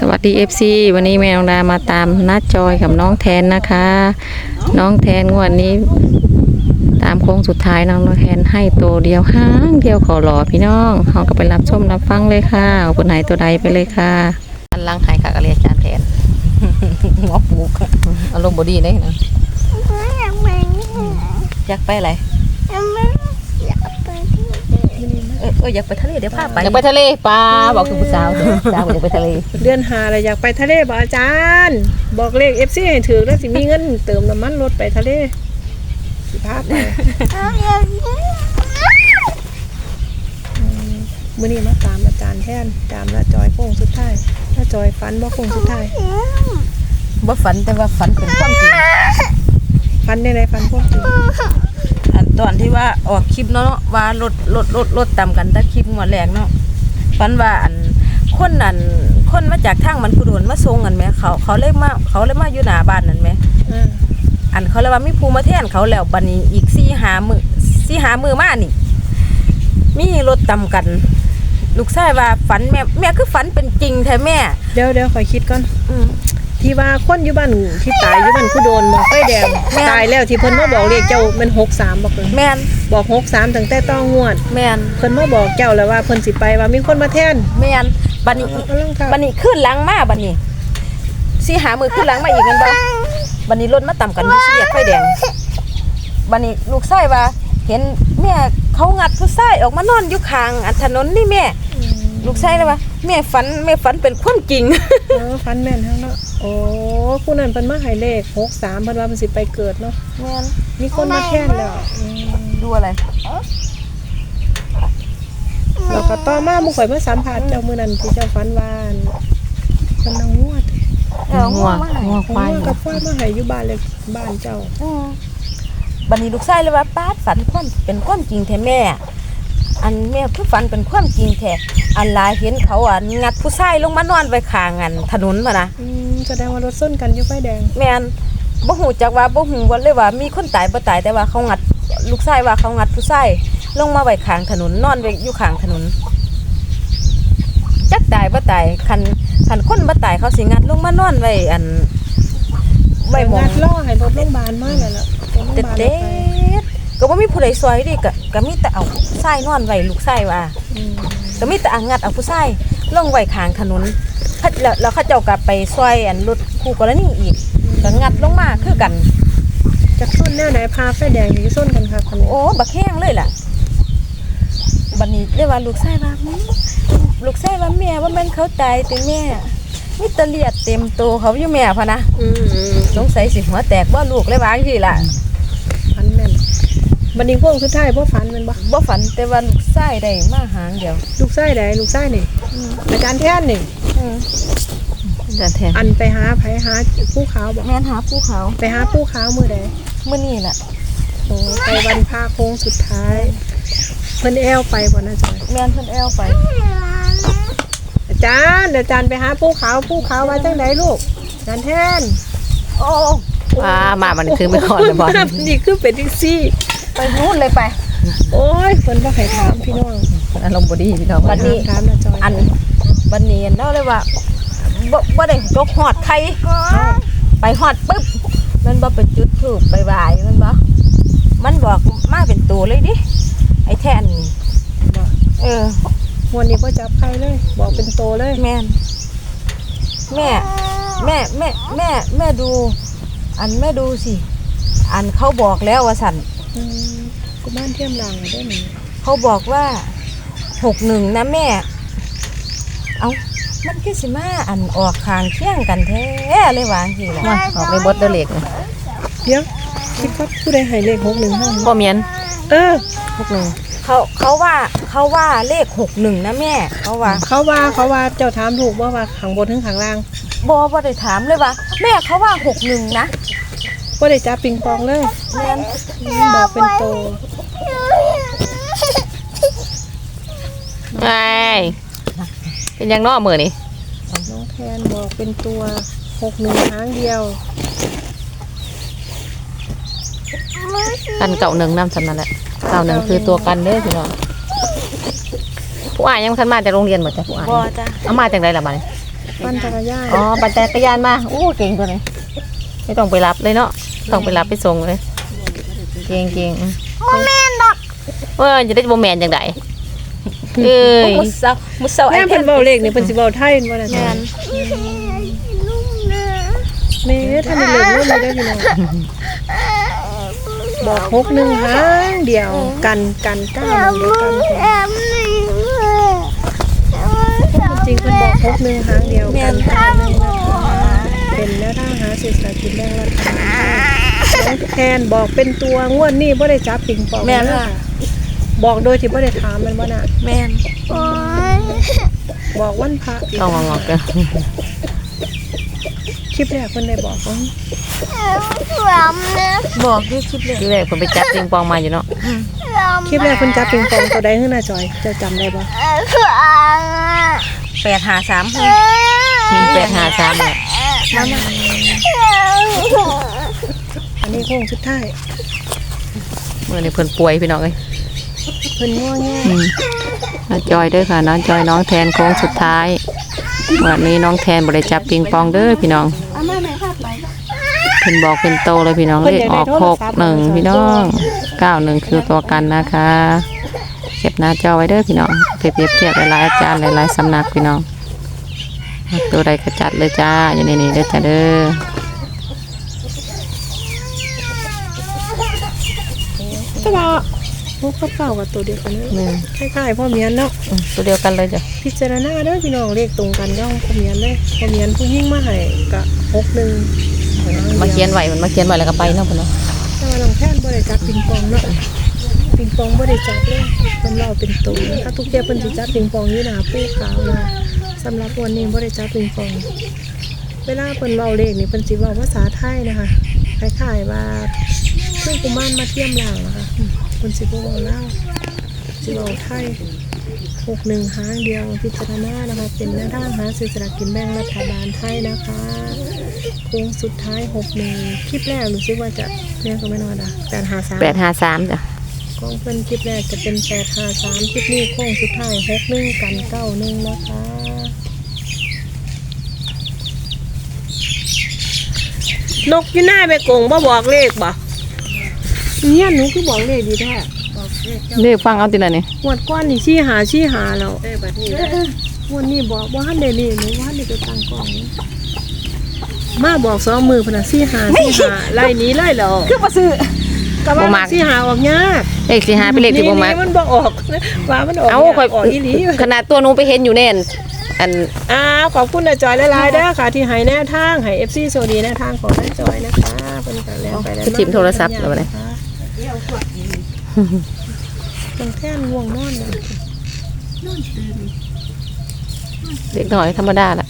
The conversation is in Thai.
สวัสดี FC วันนี้แม่น้องดามาตามนัดจอยกับน้องแทนนะคะ น้องแทนงวดนี้ ตามโค้งสุดท้ายน้องแทนให้ตัวเดียวห้างเดียวขอหลอพี่น้องเราก็ไปรับชมรับฟังเลยค่ะเอาคนไหนตัวใดไปเลยค่ะอันลังหายค่ะกะเรียนจานแทนงอปลูกอารมณ์บดีเลยนะอยากไปอะไร เออเอออยากไปทะเลเดี๋ยวพาไปอยากไปทะเลปลาบอกคือผู้สาวเด้อสาวบอกอยากไปทะเลเดือนหาอะไรอยากไปทะเลบ่อาจารย์ บอกเลขเอฟซีให้ถือแล้วสิมีเงินเติมน้ำมันรถไปทะเลสิพาไปมื้อนี้มาตามอาจารย์แทนตามละจอยโค้งสุดท้ายละจอยฟันบ่โค้งสุดท้ายบ่ฝันแต่ว่าฝันเป็นความจริงฟันได้ไรฟันพวกจริงอัน ตอนที่ว่าออกคลิปเนาะว่ารถรถรถรถต่ำกันแต่คลิปงวดแรกเนาะฝันว่าอันคนนั่นคนมาจากทางมันกุโดนมาส่งกันไหมเขาเขาเลยมาเขาเลยมาอยู่หน้าบ้านนั่นไหมอ่าอันเขาเลยว่ามีภูมาแทนเขาแล้วบัดนี้อีกสี่หามือสี่หามือมานี่ มีรถต่ำกัน ลูกชายว่าฝันแม่แม่คือฝันเป็นจริงแท้แม่ เดี๋ยวเดี๋ยวขอยคิดก่อนอืม ที่ว่าคนอยู่บ้านที่ตายอยู่บ้านคุโดนหมองไฟแดงแม่ตายแล้วที่เพิ่นมาบอกเลขเจ้ามันหกสามบอกเลยแม่นบอกหกสามตั้งแต่ต้องงวด แม่นเพิ่นมาบอกเจ้าแล้วว่าเพิ่นสิไปว่ามีคนมาแทนแม่นบัดนี้เอาลงค่ะบัดนี้ขึ้นหลังมาบัดนี้สี่หามือขึ้นหลังมาอีกแมันบ่บัดนี้รถมาต่ำกันอยู่สี่แยกไฟแดงบัดนี้ลูกชายว่า เห็นแม่เขางัดผู้ชายออกมานอนอยู่ข้างอันถนนนี่แม่ ลูกชายเลยว่าแม่ฝันแม่ฝันเป็นความจริง เออฟันแม่นทั้งเนาะโอ้ผู้นั้นเพิ่นมาให้เลขหกสามเพิ่นว่าเพิ่นสิไปเกิดเนาะแม่นมีคนมาแทนแล้วอืมดูอะไรแล้วก็ต่อมาหมู่ข่อยมาสัมภาษณ์เจ้ามื้อนั้นที่เจ้าฟันว่าอั่นเพิ่นเอางวดเอองัวมาให้งัวควายเอากับควายมาให้อยู่บ้านเลยบ้านเจ้า อืมบัดนี้ลูกชายเลยว่าป้าดฝันความเป็นความจริงแท้แม่ อันแม่คือฝันเป็นความจริงแท้อันหลายเห็นเขาอะงัดผู้ชายลงมานอนไว้ข้างอันถนนมานะอืมแสดงว่ารถส้นกันอยู่ไฟแดง แม่นบ่ฮู้จักว่าบ่ฮู้ว่าเลยว่ามีคนตายบ่ตายแต่ว่าเขางัดลูกชายว่าเขางัดผู้ชายลงมาไว้ข้างถนนนอนไว้อยู่ข้างถนนจักตายบ่ตายคันคันคนบ่ตายเขาสิงัดลงมานอนไว้อันไว้หมอง งัดล่อให้รถโรงพยาบาลมาแล้วล่ะไปโรงพเด็ยาดบาลเด็ด ก็บ่มีผู้ใดซอยดิก็ก็มีแต่เอาทรายนอนไว้ลูกชายว่าอืมก็มีแต่อังงัดเอาผู้ชายลงไว้ข้างถนนเขาแล้วแล้วเขาเจ้าก็ไปซอยอันรถคู่กรณีอีกก็งัดลงมาคือกันจากส้นแนวไหนพาไฟแดงอยู่ส้นกันค่ะคนโอ้บักแห้งเลยล่ะบัดนี้เรียกว่าลูกชายว่าอื้อลูกชายว่าแม่ว่าแม่นเขาตายแต่แม่มีแตะเลียดเต็มตัวเขาอยู่แม่พะนะอืมอืมสงสัยสิหัวแตกว่าลูกเลยว่าจังซี่ล่ะฟันแม่น บันนี้พวกสุดท้ายพ่ฟันแมันบ่บ่ฝันแต่ว่าลูกชายได้มาหางเดียวลูกไส้ใดลูกไส้นี่อาจารย์แท่นนี่อืมจานแทนอันไปหาไผหาผู้ขาวบ่แม่นหาภูเขาไปหาผู้ขาวมือใดมื้อนี้ล่ะโอ้ไปวันพาโค้งสุดท้ายเพิ่นแอวไปบ่นะจอยแม่นเพิ่นแอวไป อาจารย์เดี๋ยวอาจารย์ไปหาผู้ขาวผู้ขาวว่าจังไดลูกอาจารย์แท่นโอ้อ่ามามันคือไม่ก่อนเลยบอลนี่คือเป็นจังซี่ ไปนู่นเลยไป โอ้ยเพิ่นบ่ให้ถามพี่น้องอารมณ์บดีพี่น้องบัดนี้ ถามนะจอยอันบันเนียนเนาะเลยว่าบ่บ่ได้จกหอดใครไปหอดปุ๊บมันบ่เป็นจุดถูกไปบายมันบ่มันบอกมาเป็นตัวเลยดิไอ้แทนนี่บ่เออวันนี้บ่จับใครเลย บอกเป็นโตเลย แม่นแม่แม่แม่แม่แม่ดู อันแม่ดูสิ อันเขาบอกแล้วว่าสันอืม กุมารเทียมหลังได้หนิเขาบอกว่าหกหนึ่งนะแม่ เอามันคือสิมาอันออกคางเคียงกันแท้เลยวาจังสิล่ะมาออกในบดเดอเล็กเดี๋ยวคิดว่าผู้ใดให้เลข61ห้องพ่อเมียนเออพวกหนึ่งเขาเขาว่าเขาว่าเลขหกหนึ่งนะแม่เขาว่า เขาว่าเขาว่าเจ้าถามถูกว่าว่าข้างบนถึงข้างล่างบอบ่ได้ถามเลยว่าแม่เขาว่าหกหนึ่งนะ บ่ได้จับปิงปองเลยแม่นอืมบอกเป็นโตไอ้เป็นยังนอกมือนี่น้องแทนบอกเป็นตัว61หางเดียวกันเก่าหนึ่งน้ำสำนั่นแหละเก่าหนึ่งคือตัวกันเด้อพี่น้องผู้อ่านยังทันมาจากโรงเรียนหมดจ้ะผู้อ่านบอจ้ะเอามาจากไหนล่ะมาเนี่ยปั่นจักรยานอ๋อปั่นจักรยานมาโอ้เก่งตัวนี้ไม่ต้องไปรับเลยเนาะ ต้องไปรับไปส่งเลยเก่งเก่งโมแมนดอกเออจะได้โมแมนจังไดเอ้ยมุดเสามุดเสาไอ้แม่เทเพิ่นนเว้าเลขนี่เพิ่นสิเว้าไทยบ่ล่ะแม่จ้ะนแม่ท่านได้เลิกเล่นเลยได้อพี่น้องบอกหกหนึ่งหางเดียวกันกันเก้าหนึ่งเดียวกันแท้จริงเพิ่นบอกหกหนึ่งหางเดียวกัน เป็นแนวทางหาสื่อสารกินแบ่งรัฐบาลน้องแทนบอกเป็นตัวงวดนี้บ่ได้จับปิงปองแม่นค่ะ บอกโดยที่บ่ได้ถามมันว่าน่ะ แม่นบอกวันพระต้องงอกๆกันคลิปแรกเพิ่นได้บอกว่าบอกด้วยคลิปเลยที่แรกผมไปจับปิงปองมาอยู่เนาะคลิปแรกเพิ่นจับปิงปองตัวใดขึ้นหน้าจอยเจะจำได้บ่แปดหาสามแปดห้าสามเนี่ย มามาอันนี้โค้งสุดท้ายเมื่อนี้เพิ่นป่วยพี่น้องเอ้ยเพิ่นง่วงแง่อืมน้าจอยเด้อค่ะน้าจอยน้องแทนโค้งสุดท้ายวันนี้น้องแทนบริจับปิงปองเด้อพี่น้องเอามาแม่ค่ะไปเพิ่นบอกเป็นโตเลยพี่น้องเลขออกหกหนึ่งพี่น้องเก้าหนึ่งคือตัวกันนะคะเก็บหน้าจอไว้เด้อพี่น้องไปเปรียบเทียบหลายๆอาจารย์หลายๆสำนักพี่น้อง ตัวใดก็จัดเลยจ้า อยู่ในนี้เด้อจ้าเด้อก็ว่าพวกกับเก่ากับตัวเดียวกันเลยนี่คล้ายๆพ่อเมียนเนาะอืมตัวเดียวกันเลยจ้ะพิจารณาเด้อพี่น้องเลขตรงกันย่องพ่อเมียนเลยพ่อเมียนผู้ยิ่งมาให้กะหกหนึ่งมาเขียนไว้มันมาเขียนไว้แล้วก็ไปเนาะพี่น้องแต่ว่าน้องแท่นบ่ได้จับปิงปองเนาะปิงปองบ่ได้จับเลยเพิ่นเล่าเป็นตัวนะคะทุกเที่ยเพิ่นสิจับปิงปองอยู่หน้าผู้ขาวนะ สำหรับวันนี้บ่ได้จับปิงปองเวลาเพิ่นเว้าเลขนี่เพิ่นสิเว้าภาษาไทยนะคะคล้ายๆว่าเครื่องกุมารมาเทียมล่างนะคะเพิ่นสิบ่เว้าลาวสิเว้าไทยหกหนึ่งหางเดียวพิจารณานะคะเป็นแนวทางหาซื้อสลากกินแบ่งรัฐบาลไทยนะคะโค้งสุดท้ายหกหนึ่งคลิปแรกรู้สึกว่าจะแม่ก็ไม่นอนอะแปดหาสามแปดห้าสามจ้ะของเพิ่นคลิปแรกจะเป็นแปดหาสามคลิปนี้โค้งสุดท้ายหกหนึ่งกันเก้าหนึ่งนะคะ นกอยู่หน้าไปกงบ่บอกเลขบ่เนี่ยหนูคือบอกเลขดีแท้เรียกฟังเอาติละนี่งวดก้อนนี่ชี้หาชี้หาแล้วงวดนี้บอกว่าหันเดนี่หนูว่าหันเดไปตั้งกล่องนี่มาบอกสองมือพะนะชี้หาชี้หาไล่หนี้ไล่แล้วคือมาซื้อก็ว่าชี้หาออกยากเลขสี่ห้าเป็นเลขที่บ่มักนี่มันบอกออกว่ามันออกเอายากค่อยออกอีหลี ขนาดตัวหนูไปเห็นอยู่แน่น อันอ้าวขอบคุณนาจอยหลายๆเด้อค่ะ ที่ให้แนวทางให้ FC โซดีแนวทางของนาจอยนะคะเพิ่นก็แล้วไปแล้วคือถิ่มโทรศัพท์แล้วบัดนี้บางแท่นง่วงนอนเลย เด็กหน่อยธรรมดาละ